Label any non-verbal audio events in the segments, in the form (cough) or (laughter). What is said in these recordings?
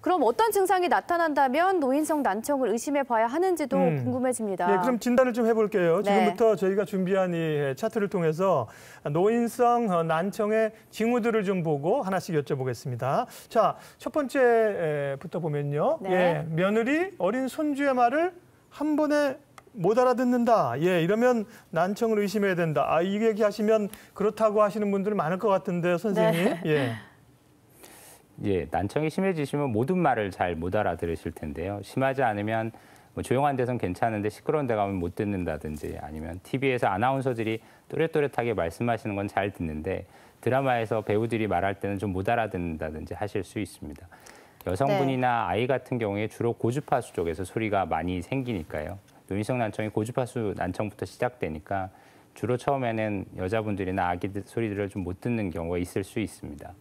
그럼 어떤 증상이 나타난다면 노인성 난청을 의심해 봐야 하는지도 음. 궁금해집니다. 네, 그럼 진단을 좀 해볼게요. 네. 지금부터 저희가 준비한 이 차트를 통해서 노인성 어, 난청의 징후들을 좀 보고 하나씩 여쭤보겠습니다. 자, 첫 번째부터 보면요. 네. 예, 며느리 어린 손주의 말을 한 번에 못 알아듣는다. 예, 이러면 난청을 의심해야 된다. 아, 이 얘기하시면 그렇다고 하시는 분들 많을 것 같은데요, 선생님. 네. 예. (laughs) 예, 난청이 심해지시면 모든 말을 잘 못 알아들으실 텐데요. 심하지 않으면 뭐 조용한 데선 괜찮은데 시끄러운 데 가면 못 듣는다든지 아니면 TV에서 아나운서들이 또렷또렷하게 말씀하시는 건 잘 듣는데 드라마에서 배우들이 말할 때는 좀 못 알아듣는다든지 하실 수 있습니다. 여성분이나 아이 같은 경우에 주로 고주파수 쪽에서 소리가 많이 생기니까요. 노인성 난청이 고주파수 난청부터 시작되니까 주로 처음에는 여자분들이나 아기들 소리들을 좀 못 듣는 경우가 있을 수 있습니다.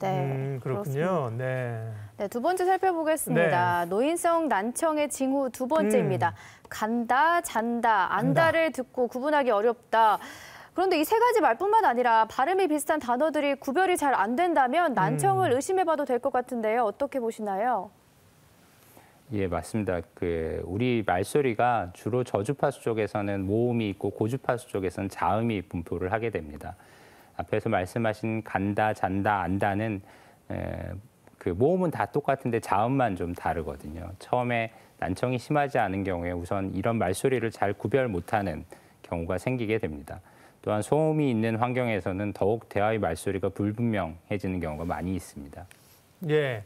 네, 음, 그렇군요. 네. 네, 두 번째 살펴보겠습니다. 노인성 난청의 징후 두 번째입니다. 음. 간다, 잔다, 안다를 듣고 구분하기 어렵다. 그런데 이 세 가지 말뿐만 아니라 발음이 비슷한 단어들이 구별이 잘 안 된다면 난청을 의심해봐도 될 것 같은데요. 어떻게 보시나요? 예, 맞습니다. 그 우리 말소리가 주로 저주파수 쪽에서는 모음이 있고 고주파수 쪽에서는 자음이 분포를 하게 됩니다. 앞에서 말씀하신 간다, 잔다, 안다는 에, 그 모음은 다 똑같은데 자음만 좀 다르거든요. 처음에 난청이 심하지 않은 경우에 우선 이런 말소리를 잘 구별 못하는 경우가 생기게 됩니다. 또한 소음이 있는 환경에서는 더욱 대화의 말소리가 불분명해지는 경우가 많이 있습니다. 예.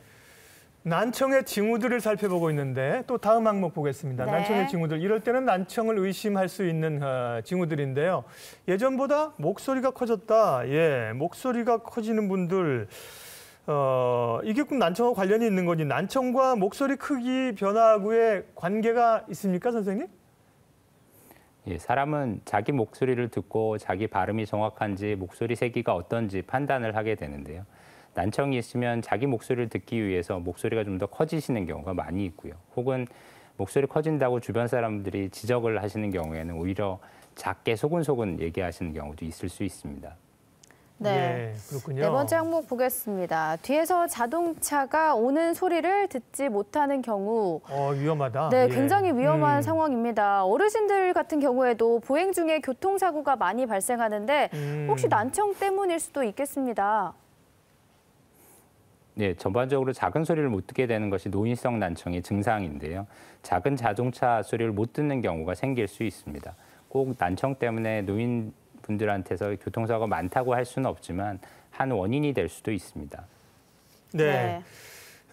난청의 징후들을 살펴보고 있는데 또 다음 항목 보겠습니다. 네. 난청의 징후들. 이럴 때는 난청을 의심할 수 있는 어, 징후들인데요. 예전보다 목소리가 커졌다. 예, 목소리가 커지는 분들 어, 이게 꼭 난청과 관련이 있는 건지 난청과 목소리 크기 변화하고의 관계가 있습니까, 선생님? 예, 사람은 자기 목소리를 듣고 자기 발음이 정확한지 목소리 세기가 어떤지 판단을 하게 되는데요. 난청이 있으면 자기 목소리를 듣기 위해서 목소리가 좀 더 커지시는 경우가 많이 있고요. 혹은 목소리 커진다고 주변 사람들이 지적을 하시는 경우에는 오히려 작게 소근소근 얘기하시는 경우도 있을 수 있습니다. 네. 예, 그렇군요. 네 번째 항목 보겠습니다. 뒤에서 자동차가 오는 소리를 듣지 못하는 경우 어, 위험하다. 네, 예. 굉장히 위험한 음. 상황입니다. 어르신들 같은 경우에도 보행 중에 교통사고가 많이 발생하는데 음. 혹시 난청 때문일 수도 있겠습니다. 네, 전반적으로 작은 소리를 못 듣게 되는 것이 노인성 난청의 증상인데요. 작은 자동차 소리를 못 듣는 경우가 생길 수 있습니다. 꼭 난청 때문에 노인 분들한테서 교통사고가 많다고 할 수는 없지만 한 원인이 될 수도 있습니다. 네.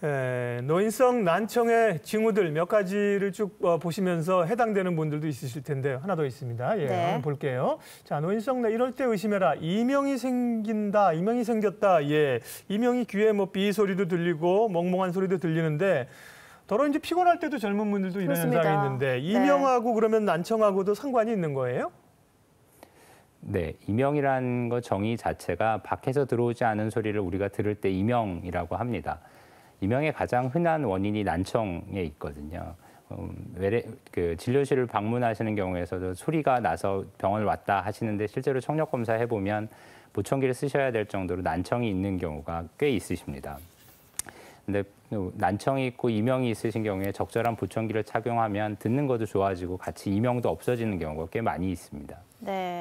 에, 노인성 난청의 징후들 몇 가지를 쭉 어, 보시면서 해당되는 분들도 있으실 텐데요. 하나 더 있습니다. 예, 네. 한번 볼게요. 자, 노인성 난 이럴 때 의심해라. 이명이 생긴다. 이명이 생겼다. 예, 이명이 귀에 뭐 비 소리도 들리고 멍멍한 소리도 들리는데 더러 이제 피곤할 때도 젊은 분들도 이런 그렇습니다. 현상이 있는데 네. 이명하고 그러면 난청하고도 상관이 있는 거예요? 네, 이명이라는 것 정의 자체가 밖에서 들어오지 않은 소리를 우리가 들을 때 이명이라고 합니다. 이명의 가장 흔한 원인이 난청에 있거든요. 음, 외래, 그 진료실을 방문하시는 경우에서도 소리가 나서 병원을 왔다 하시는데 실제로 청력 검사 해보면 보청기를 쓰셔야 될 정도로 난청이 있는 경우가 꽤 있으십니다. 근데 난청이 있고 이명이 있으신 경우에 적절한 보청기를 착용하면 듣는 것도 좋아지고 같이 이명도 없어지는 경우가 꽤 많이 있습니다. 네.